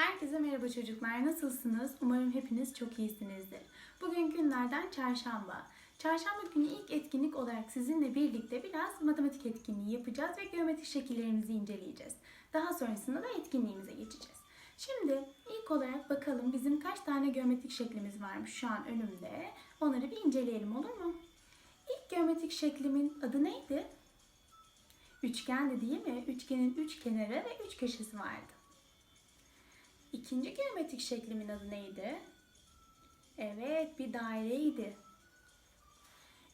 Herkese merhaba çocuklar. Nasılsınız? Umarım hepiniz çok iyisinizdir. Bugün günlerden çarşamba. Çarşamba günü ilk etkinlik olarak sizinle birlikte biraz matematik etkinliği yapacağız ve geometrik şekillerimizi inceleyeceğiz. Daha sonrasında da etkinliğimize geçeceğiz. Şimdi ilk olarak bakalım bizim kaç tane geometrik şeklimiz varmış şu an önümde. Onları bir inceleyelim olur mu? İlk geometrik şeklimin adı neydi? Üçgendi değil mi? Üçgenin üç kenarı ve üç köşesi vardı. İkinci geometrik şeklimin adı neydi? Evet, bir daireydi.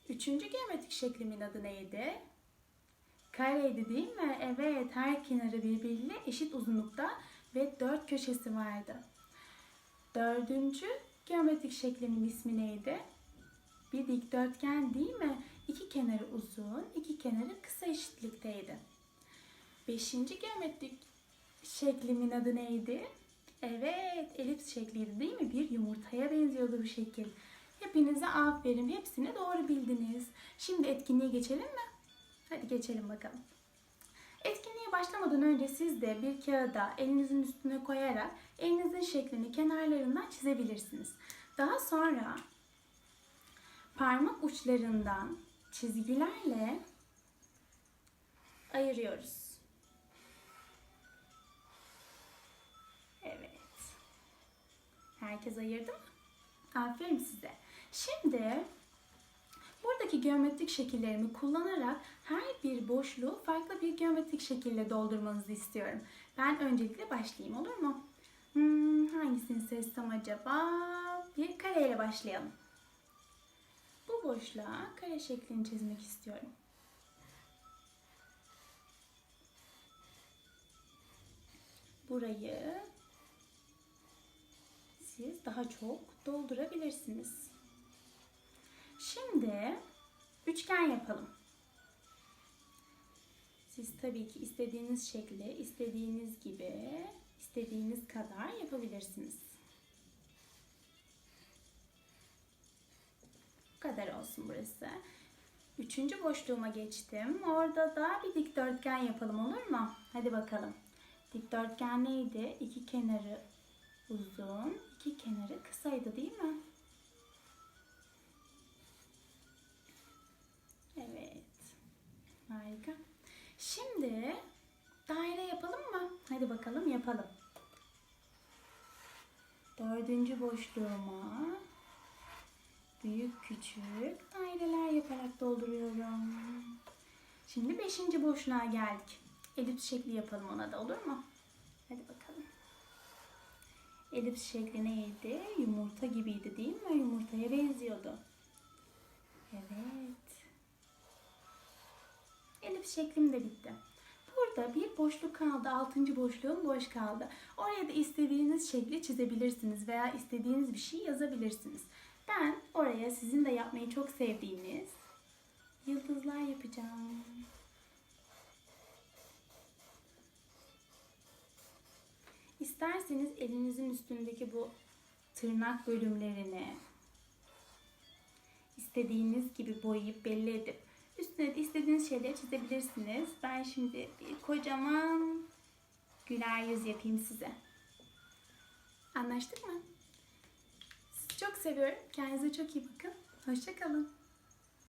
Üçüncü geometrik şeklimin adı neydi? Kareydi değil mi? Evet, her kenarı birbiriyle eşit uzunlukta ve dört köşesi vardı. Dördüncü geometrik şeklimin ismi neydi? Bir dikdörtgen değil mi? İki kenarı uzun, iki kenarı kısa eşitlikteydi. Beşinci geometrik şeklimin adı neydi? Evet, elips şekliydi değil mi? Bir yumurtaya benziyordu bu şekil. Hepinize aferin, hepsini doğru bildiniz. Şimdi etkinliğe geçelim mi? Hadi geçelim bakalım. Etkinliğe başlamadan önce siz de bir kağıda elinizin üstüne koyarak elinizin şeklini kenarlarından çizebilirsiniz. Daha sonra parmak uçlarından çizgilerle ayırıyoruz. Herkes ayırdı mı? Aferin size. Şimdi buradaki geometrik şekillerimi kullanarak her bir boşluğu farklı bir geometrik şekille doldurmanızı istiyorum. Ben öncelikle başlayayım olur mu? Hmm, hangisini seçsem acaba? Bir kareyle başlayalım. Bu boşluğa kare şeklini çizmek istiyorum. Burayı siz daha çok doldurabilirsiniz. Şimdi üçgen yapalım. Siz tabii ki istediğiniz şekli, istediğiniz gibi, istediğiniz kadar yapabilirsiniz. Bu kadar olsun burası. Üçüncü boşluğuma geçtim. Orada da bir dikdörtgen yapalım olur mu? Hadi bakalım. Dikdörtgen neydi? İki kenarı uzun, iki kenarı kısaydı değil mi? Evet. Harika. Şimdi daire yapalım mı? Hadi bakalım yapalım. Dördüncü boşluğuma büyük küçük daireler yaparak dolduruyorum. Şimdi beşinci boşluğa geldik. Elips şekli yapalım ona da olur mu? Hadi bakalım. Elips şekli neydi? Yumurta gibiydi değil mi? Yumurtaya benziyordu. Evet. Elips şeklim de bitti. Burada bir boşluk kaldı. Altıncı boşluğum boş kaldı. Oraya da istediğiniz şekli çizebilirsiniz veya istediğiniz bir şey yazabilirsiniz. Ben oraya sizin de yapmayı çok sevdiğiniz yıldızlar yapacağım. İsterseniz elinizin üstündeki bu tırnak bölümlerini istediğiniz gibi boyayıp belli edip üstüne de istediğiniz şeyleri çizebilirsiniz. Ben şimdi bir kocaman güler yüz yapayım size. Anlaştık mı? Sizi çok seviyorum. Kendinize çok iyi bakın. Hoşçakalın.